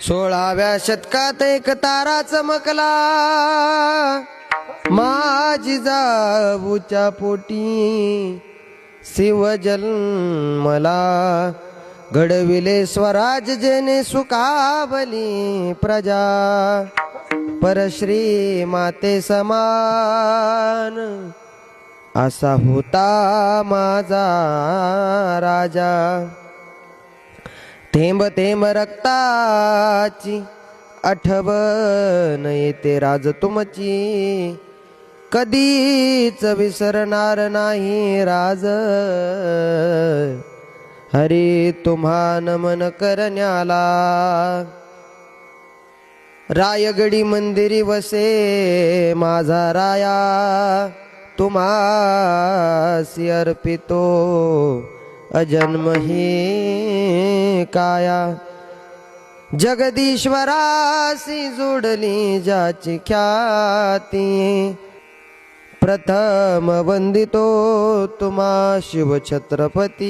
सोळाव्या शतकात एक तारा चमकला. माझी जाऊच्या पोटी शिवजन्मला घडविले स्वराज जेने सुखावली प्रजा. परश्री माते समान. असा होता माझा राजा. थेंब थेंब रक्ताची आठवण येते राज तुमची. कधीच विसरणार नाही राज. हरी तुम्हा नमन करण्याला. रायगडी मंदिरी वसे माझा राया. तुम्हासी अर्पितो. अजन्म ही काया. जगदीश्वरासी जोडली ज्याची ख्याती. प्रथम वंदितो तुम्हा शिवछत्रपती.